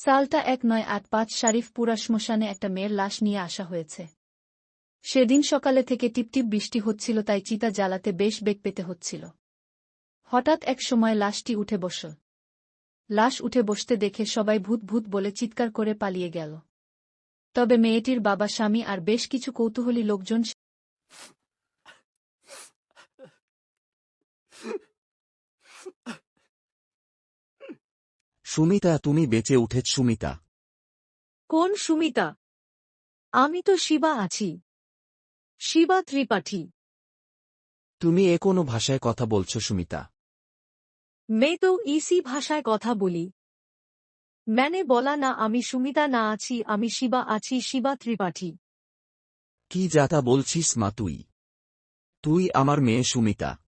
সালটা এক নয় আট পাঁচ শারিফপুরা শ্মশানে একটা মেয়ের লাশ নিয়ে আসা হয়েছে সেদিন সকালে থেকে টিপটিপ বৃষ্টি হচ্ছিল তাই চিতা জ্বালাতে বেশ বেগ পেতে হচ্ছিল হঠাৎ এক সময় লাশটি উঠে বসল লাশ উঠে বসতে দেখে সবাই ভূত ভূত বলে চিৎকার করে পালিয়ে গেল তবে মেয়েটির বাবা স্বামী আর বেশ কিছু কৌতূহলী লোকজন সুমিতা তুমি বেঁচে উঠেছ সুমিতা। কোন সুমিতা? আমি তো শিবা আছি। শিবা ত্রিপাঠী। তুমি এ কোনো ভাষায় কথা বলছ সুমিতা? মে তো ইসি ভাষায় কথা বলি। ম্যানে বলা না আমি সুমিতা না আছি আমি শিবা আছি শিবা ত্রিপাঠী। কি যাতা বলছিস মা তুই? তুই আমার মেয়ে সুমিতা।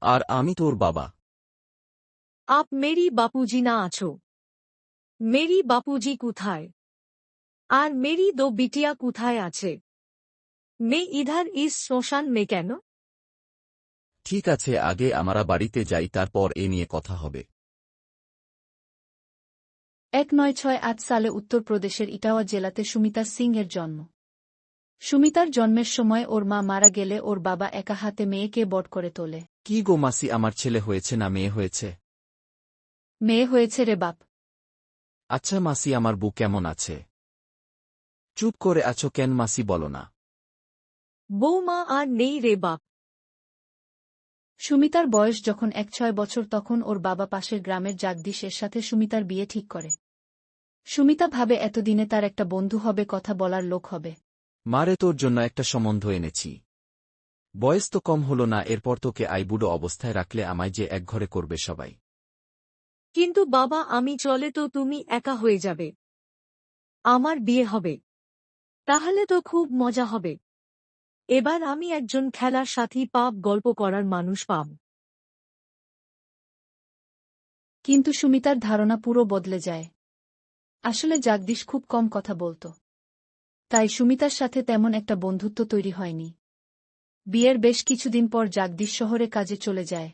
আর আমি তোর বাবা। आप मेरी बापूजी ना आछो मेरी बापूजी কোথায় আর मेरी दो बिटिया কোথায় আছে मैं इधर इस শ্মশান में কেন ঠিক আছে আগে আমরা বাড়িতে যাই তারপর এ নিয়ে কথা হবে এক নয় ছয় আট সালে উত্তরপ্রদেশের ইটাওয়া জেলাতে সুমিতা সিং এর জন্ম সুমিতার জন্মের সময় ওর মা মারা গেলে ওর বাবা একা হাতে মেয়েকে বট করে তোলে কি গো মাসি আমার ছেলে হয়েছে না মেয়ে হয়েছে মেয়ে হয়েছে রে বাপ। আচ্ছা মাসি আমার বউ কেমন আছে? চুপ করে আছো কেন মাসি বলো না। বৌমা আর নেই রে বাপ। সুমিতার বয়স যখন এক ছয় বছর তখন ওর বাবা পাশের গ্রামের জাগদীশ এর সাথে সুমিতার বিয়ে ঠিক করে। সুমিতা ভাবে এতদিনে তার একটা বন্ধু হবে কথা বলার লোক হবে। মারে তোর জন্য একটা সম্বন্ধ এনেছি। বয়স তো কম হল না এরপর তোকে আইবুড়ো অবস্থায় রাখলে আমায় যে একঘরে করবে সবাই। কিন্তু বাবা, আমি চলে তো তুমি একা হয়ে যাবে। আমার বিয়ে হবে। তাহলে তো খুব মজা হবে। এবার আমি একজন খেলার সাথী পাপ গল্প করার মানুষ পাব। কিন্তু সুমিতার ধারণা পুরো বদলে যায়। আসলে জাগদীশ খুব কম কথা বলত। তাই সুমিতার সাথে তেমন একটা বন্ধুত্ব তৈরি হয়নি। বিয়ের বেশ কিছুদিন পর জাগদীশ শহরে কাজে চলে যায়।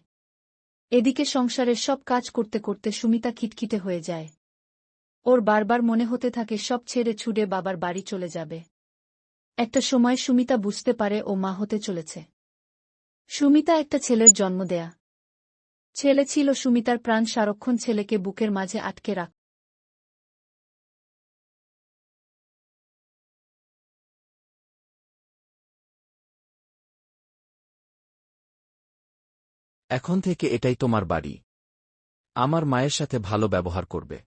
এদিকে সংসারের সব কাজ করতে করতে সুমিতা খিটখিটে হয়ে যায়। ওর বারবার মনে হতে থাকে সব ছেড়ে ছুড়ে বাবার বাড়ি চলে যাবে। একটা সময় সুমিতা বুঝতে পারে ও মা হতে চলেছে। সুমিতা একটা ছেলের জন্ম দেয়া। ছেলে ছিল সুমিতার প্রাণ সারক্ষণ ছেলেকে বুকের মাঝে আটকে রাখ এখন থেকে এটাই তোমার বাড়ি। আমার মায়ের সাথে ভালো ব্যবহার করবে।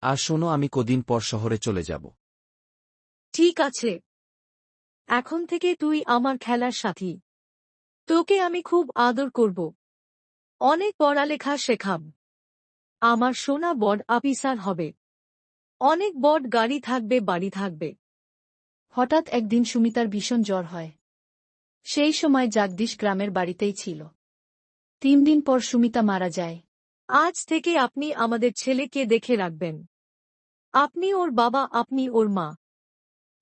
আর শোনো, আমি কদিন পর শহরে চলে যাব। ঠিক আছে। এখন থেকে তুই আমার খেলার সাথী। তোকে আমি খুব আদর করব। অনেক পড়ালেখা শেখাব আমার সোনা বড আপিসার হবে। অনেক বড গাড়ি থাকবে, বাড়ি থাকবে। হঠাৎ একদিন সুমিতার ভীষণ জ্বর হয়। সেই সময় জাগদীশ গ্রামের বাড়িতেই ছিল। তিন দিন পর সুমিতা মারা যায়। আজ থেকে আপনি আমাদের ছেলেকে দেখে রাখবেন। আপনি ওর বাবা আপনি ওর মা।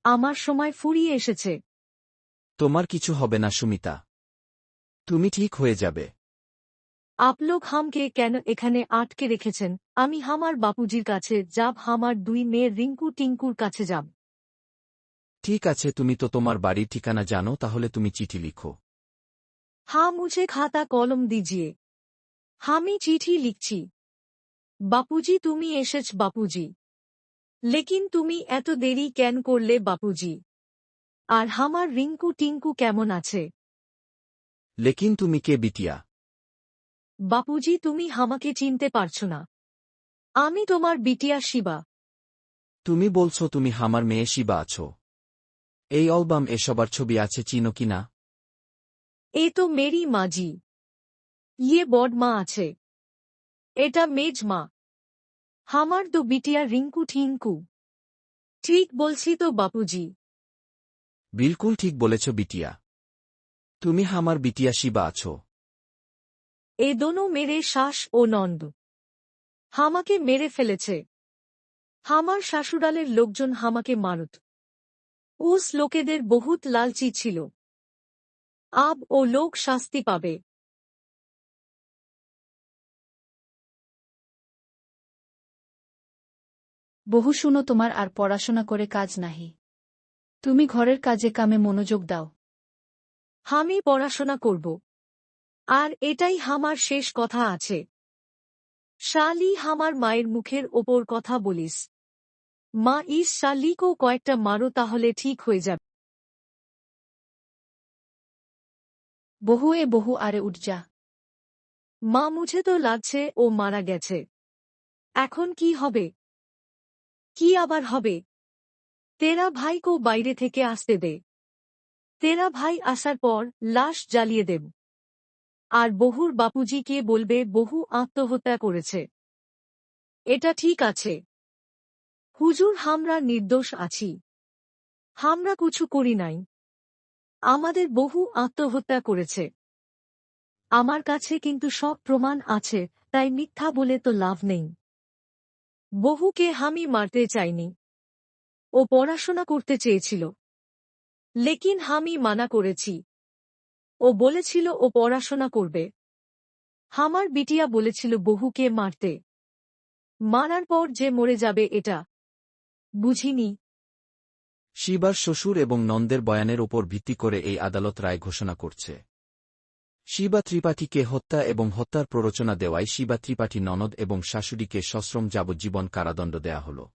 আমার সময় ফুরিয়ে এসেছে। তোমার কিছু হবে না সুমিতা। তুমি ঠিক হয়ে যাবে। আপলোক হামকে কেন এখানে আটকে রেখেছেন? আমি হামার বাপুজির কাছে যাব হামার দুই মেয়ের রিঙ্কু টিঙ্কুর কাছে যাব। ঠিক আছে তুমি তো তোমার বাড়ির ঠিকানা জানো তাহলে তুমি চিঠি লিখো। হ্যাঁ মুঝে খাতা কলম দিজিয়ে আমি চিঠি লিখছি বাপুজি তুমি এসেছ বাপুজি লেকিন তুমি এত দেরি কেন করলে বাপুজি আর হামার রিঙ্কু টিঙ্কু কেমন আছে লেকিন তুমি কে বিটিয়া বাপুজি তুমি হামাকে চিনতে পারছ না আমি তোমার বিটিয়া শিবা তুমি বলছো তুমি হামার মেয়ে শিবা আছো এই অ্যালবাম এসবার ছবি আছে চিনো কি না এ তো মেরি মাজি ইয়ে বড মা আছে। এটা মেজ মা। হামার তো বিটিয়া রিঙ্কু ঠিঙ্কু। ঠিক বলছি তো বাপুজি। বিলকুল ঠিক বলেছ বিটিয়া। তুমি হামার বিটিয়া শিবা আছো। এ দোনো মেরে শ্বাস ও নন্দ। হামাকে মেরে ফেলেছে। হামার শাশুড়ালের লোকজন হামাকে মারত। উস লোকেদের বহুত লালচি ছিল। আব ও লোক শাস্তি পাবে। বহু শুনো তোমার আর পড়াশোনা করে কাজ নাহি। তুমি ঘরের কাজে কামে মনোযোগ দাও। আমি পড়াশোনা করব। আর এটাই হামার শেষ কথা আছে। শালি হামার মায়ের মুখের ওপর কথা বলিস। মা ইস শালিকেও কয়েকটা মারো তাহলে ঠিক হয়ে যাবে। বহু এ বহু আরে উঠ যা মা মুঝে তো লাগছে, ও মারা গেছে। এখন কি হবে? কি আবার হবে? তেরা ভাইকেও বাইরে থেকে আসতে দে। তেরা ভাই আসার পর লাশ জ্বালিয়ে দেব। আর বহুর বাপুজিকে বলবে, বহু আত্মহত্যা করেছে। এটা ঠিক আছে। হুজুর, হামরা নির্দোষ আছি। হামরা কিছু করি নাই। আমাদের বহু আত্মহত্যা করেছে। আমার কাছে কিন্তু সব প্রমাণ আছে, তাই মিথ্যা বলে তো লাভ নেই। বহুকে হামি মারতে চাইনি। ও পড়াশোনা করতে চেয়েছিল। লেকিন হামি মানা করেছি। ও বলেছিল ও পড়াশোনা করবে। হামার বিটিয়া বলেছিল বহুকে মারতে। মারার পর যে মরে যাবে এটা। বুঝিনি। শিবার শ্বশুর এবং নন্দের বয়ানের উপর ভিত্তি করে এই আদালত রায় ঘোষণা করছে। শিবা ত্রিপাঠীকে হত্যা এবং হত্যার প্ররোচনা দেওয়ায় শিবা ত্রিপাঠী ননদ এবং শাশুড়িকে সশ্রম যাবজ্জীবন কারাদণ্ড দেয়া হল।